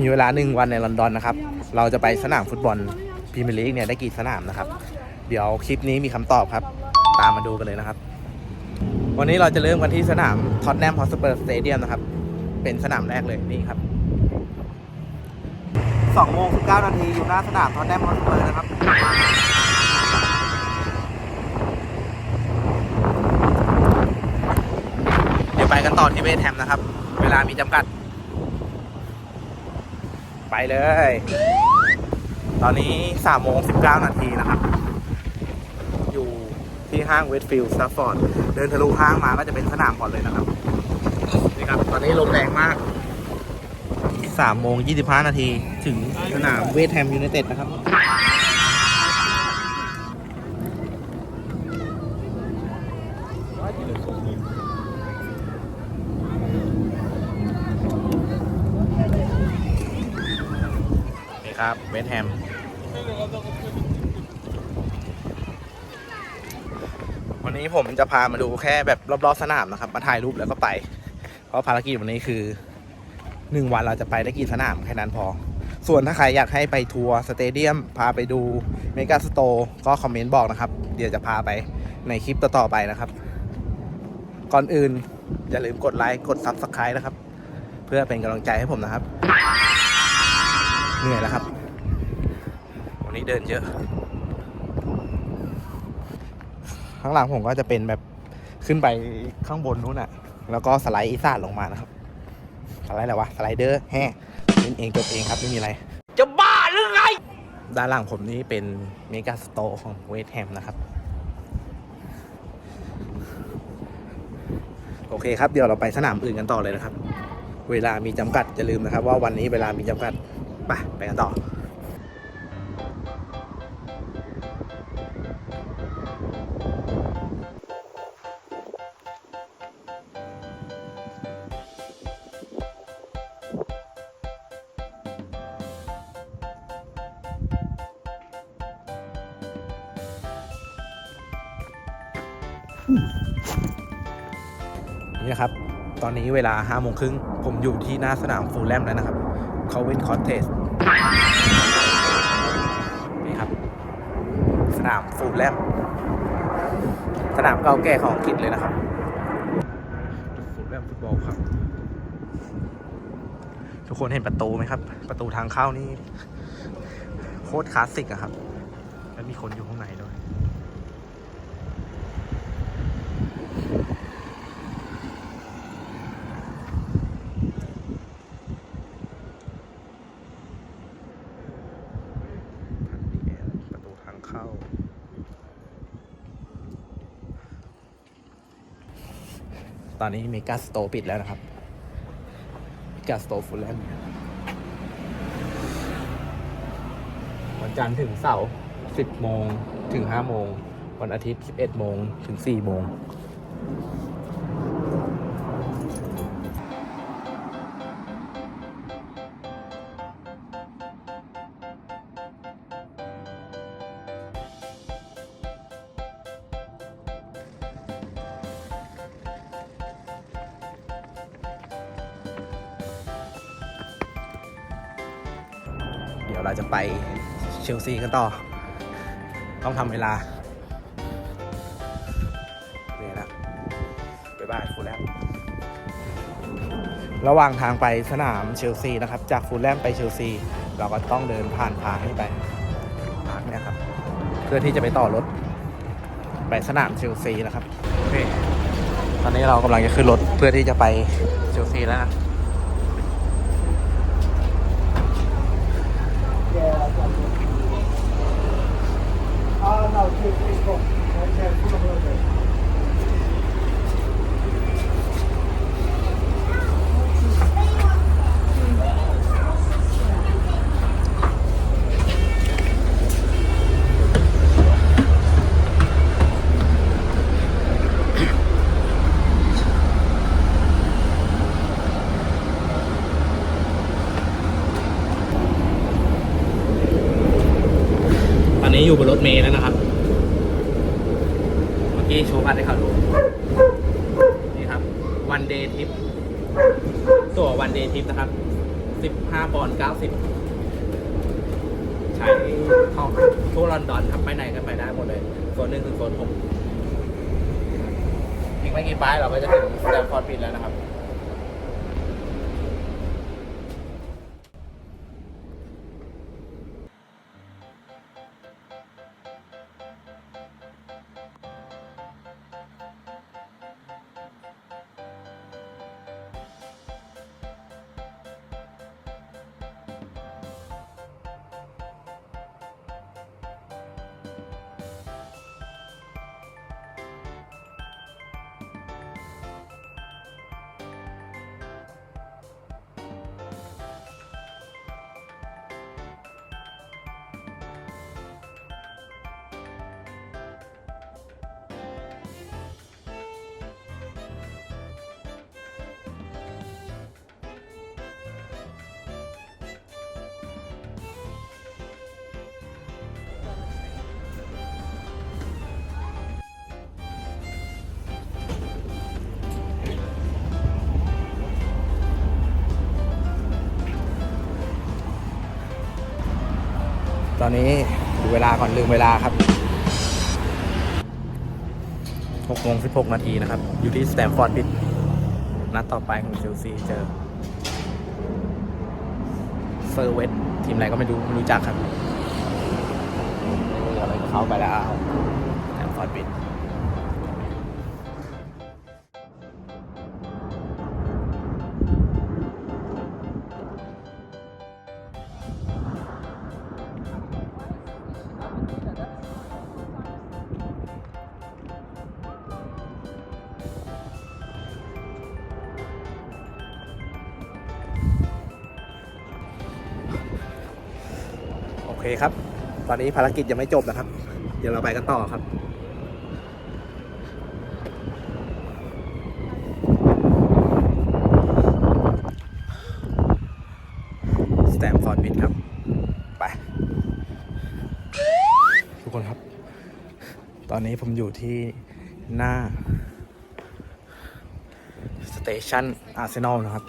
มีเวลาหนึ่งวันในลอนดอนนะครับ เราจะไปสนามฟุตบอลพรีเมียร์ลีกเนี่ยได้กี่สนามนะครับ เดี๋ยวคลิปนี้มีคำตอบครับ ตามมาดูกันเลยนะครับ วันนี้เราจะเริ่มกันที่สนามท็อตแนมฮอสเปอร์สเตเดียมนะครับ เป็นสนามแรกเลยนี่ครับ2โมง19นาทีอยู่หน้าสนามท็อตแนมฮอสเปอร์นะครับเดี๋ยวไปกันต่อที่เวทแฮมนะครับ เวลามีจำกัด เลย ตอนนี้3โมง19นาทีนะครับ อยู่ที่ห้างเวสฟิลด์ซัฟฟอร์ด เดินทะลุห้างมาก็จะเป็นสนามบอลเลยนะครับ นี่ครับ ตอนนี้ลมแรงมาก3โมง25นาที ถึงสนามเวทแฮมยูไนเต็ดนะครับ นี่ ครับ เวสแฮม วันนี้ผมจะพามาดูแค่แบบรอบๆสนามนะครับ มาถ่ายรูปแล้วก็ไป เพราะภารกิจวันนี้คือหนึ่งวันเราจะไปได้กี่สนามแค่นั้นพอ ส่วนถ้าใครอยากให้ไปทัวร์สเตเดียม พาไปดูเมกาสโตก็คอมเมนต์บอกนะครับ เดี๋ยวจะพาไปในคลิปต่อๆไปนะครับ ก่อนอื่นอย่าลืมกดไลค์ กด Subscribe นะครับ เพื่อเป็นกำลังใจให้ผมนะครับ เหนื่อยแล้วครับ วันนี้เดินเยอะ ข้างหลังผมก็จะเป็นแบบขึ้นไปข้างบนนู้นอะแล้วก็สไลด์อีสานลงมานะครับสไลด์อะไรวะสไลเดอร์แฮ่เล่นเองจบเองครับไม่มีอะไร จะบ้าหรือไง ด้านหลังผมนี่เป็นเมกาสโตร์ของเวทแฮมนะครับ โอเคครับ เดี๋ยวเราไปสนามอื่นกันต่อเลยนะครับ เวลามีจำกัด อย่าลืมนะครับ ว่าวันนี้เวลามีจำกัด ไปไปกันต่อนี่นะครับ ตอนนี้เวลา5้าโมงครึ่ง ผมอยู่ที่หน้าสนามฟูลแลมแล้วนะครับ เขาเวนคอ t เทส นี่ครับ สนามฟูลแลมสนามเก่าแก่ของอังกฤษเลยนะครับฟูลแลมฟุตบอลครับ ทุกคนเห็นประตูไหมครับ ประตูทางเข้านี่โคตรคลาสสิกอะครับ แล้วมีคนอยู่ข้างในด้วย พันดีเอ็นประตูทาง เข้า ตอนนี้มีกาสโตปิดแล้วนะครับกาสโตฟูลแลนด์วันจันทร์ถึงเสาร์10 โมงถึง 5 โมง วันอาทิตย์ 11 โมงถึง 4 โมง ดี๋ยวเราจะไปเชลซีกันต่อ ต้องทำเวลาเนี่ยนะบ๊ายบายฟูลแลมระหว่างทางไปสนามเชลซีนะครับ จากฟูลแลมไปเชลซี เราก็ต้องเดินผ่านพาร์คนี้ไปพาร์คเนี่ยครับ เพื่อที่จะไปต่อรถ ไปสนามเชลซีนะครับโอเคตอนนี้เรากำลังจะขึ้นรถเพื่อที่จะไปเชลซีแล้วนะ 아, 나, 그, 그, 그, 그, 그, 그, 그, 그, นี้อยู่บนรถเมล์แล้วนะครับ เมื่อกี้โชว์บัตรให้เขาดู นี่ครับ วันเดย์ทริป ตั๋ววันเดย์ทริปนะครับสิบห้าปอนด์เก้าสิบใช้ท่องทั่วลอนดอนครับไปไหนก็ไปได้หมดเลยโซนหนึ่งถึงโซนหกอีกไม่กี่ป้ายเราก็จะถึงสแตมฟอร์ดบิดแล้วนะครับ ตอนนี้ดูเวลาก่อนลืมเวลาครับ6โมง16 นาทีนะครับ อยู่ที่สแตมฟอร์ดบิดนัดต่อไปของเชลซีเจอเซอร์เวสทีมอะไรก็ไม่รู้ไม่รู้จักครับอะไรก็เข้าไปแล้วสแตมฟอร์ดบิด เคครับ ตอนนี้ภารกิจยังไม่จบนะครับ เดี๋ยวเราไปกันต่อครับสแตมฟอร์ดบิดครับ ไป ทุกคนครับ ตอนนี้ผมอยู่ที่หน้า สเตชันอาร์เซนอลนะครับ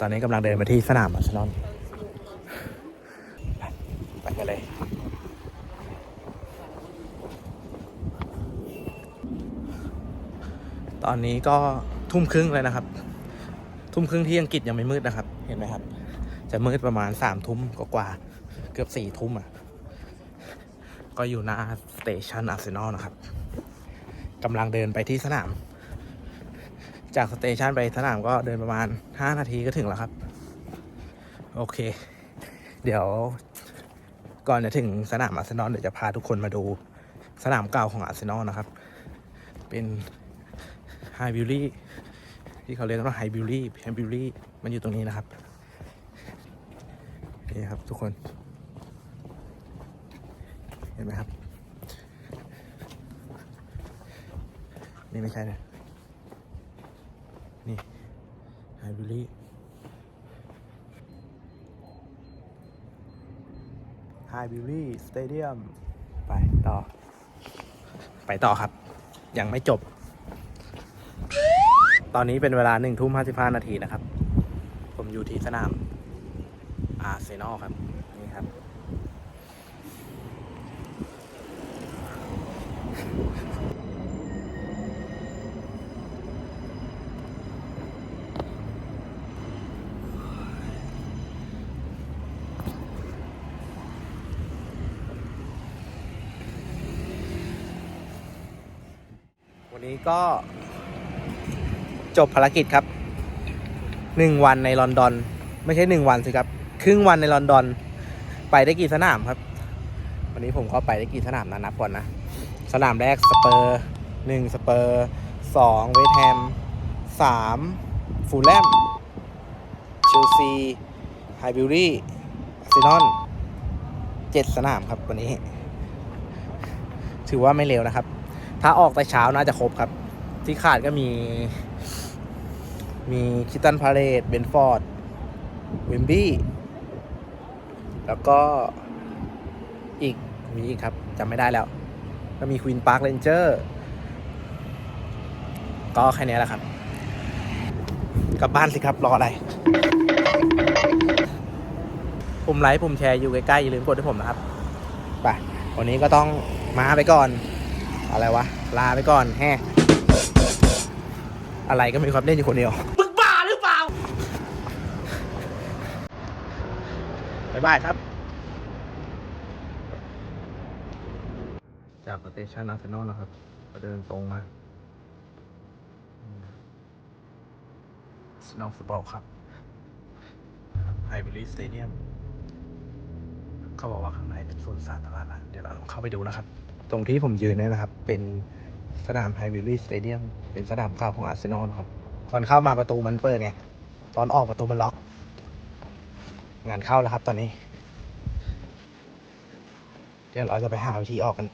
ตอนนี้กำลังเดินมาที่สนามอาร์เซนอล ไปกันเลย ต อนนี้ก็ทุ่มครึ่งเลยนะครับ ทุ่มครึ่งที่อังกฤษยังไม่มืดนะครับ เห็นไหมครับ จะมืดประมาณสามทุ่มกว่าเกือบสี่ทุ่มอะ ก็อยู่หน้าสเตชันอาร์เซนอลนะครับกำลังเดินไปที่สนาม จากสเตชันไปสนามก็เดินประมาณ5นาทีก็ถึงแล้วครับ โอเค เดี๋ยวก่อนจะถึงสนามอาร์เซนอลเดี๋ยวจะพาทุกคนมาดูสนามเก่าของอาร์เซนอลนะครับ เป็น ไฮบิวลี่ที่เขาเรียกว่าไฮบิวลี่ไฮบิวลี่มันอยู่ตรงนี้นะครับนี่ครับทุกคน เห็นไหมครับ นี่ไม่ใช่นะนี่ไฮบิวลี่ไฮบิวลี่สเตเดียมไปต่อ ไปต่อครับ ยังไม่จบ ตอนนี้เป็นเวลาหนึ่งทุ่มห้าสิบห้านาทีนะครับ ผมอยู่ที่สนามอาร์เซนอลครับ นี่ครับ วันนี้ก็ จบภารกิจครับหนึ่งวันในลอนดอน ไม่ใช่หนึ่งวันสิครับ ครึ่งวันในลอนดอน ไปได้กี่สนามครับ วันนี้ผมก็ไปได้กี่สนามนะนับก่อนนะ สนามแรกสเปอร์หนึ่งสเปอร์สองเวสต์แฮมสามฟูลแลมเชลซีไฮบิวรี่อาร์เซนอลเจ็ดสนามครับวันนี้ ถือว่าไม่เร็วนะครับ ถ้าออกแต่เช้าน่าจะครบครับ ที่ขาดก็มี มีคิตันพาเลตเบนฟอร์ดวิมบี้แล้วก็อีก มีอีกครับจำไม่ได้แล้ว ก็มีควีนพาร์คเรนเจอร์ก็แค่นี้แหละครับ กลับบ้านสิครับ รออะไรปุ่มไลค์ปุ่มแชร์อยู่ใกล้ๆ อย่าลืมกดให้ผมนะครับไปวันนี้ก็ต้องมาไปก่อน อะไรวะ ลาไปก่อนแฮ อะไรก็มีความเล่นอยู่คนเดียวมึงบ้าหรือเปล่าบายบายครับ จากสเตชันอาร์เซนอลนะครับก็เดินตรงมาสโนว์ฟุตบอลครับไฮบิลีสเตเดียมเขาบอกว่าข้างในเป็นสวนสาธารณะเดี๋ยวเราเข้าไปดูนะครับ ตรงที่ผมยืนเนี่ยนะครับ เป็น สนามไฮบิลีสเตเดียมเป็นสนามเก่าของอาร์เซนอลครับ ตอนเข้ามาประตูมันเปิดไง ตอนออกประตูมันล็อก งานเข้าแล้วครับตอนนี้ เดี๋ยวเราจะไปหาวิธีออกกัน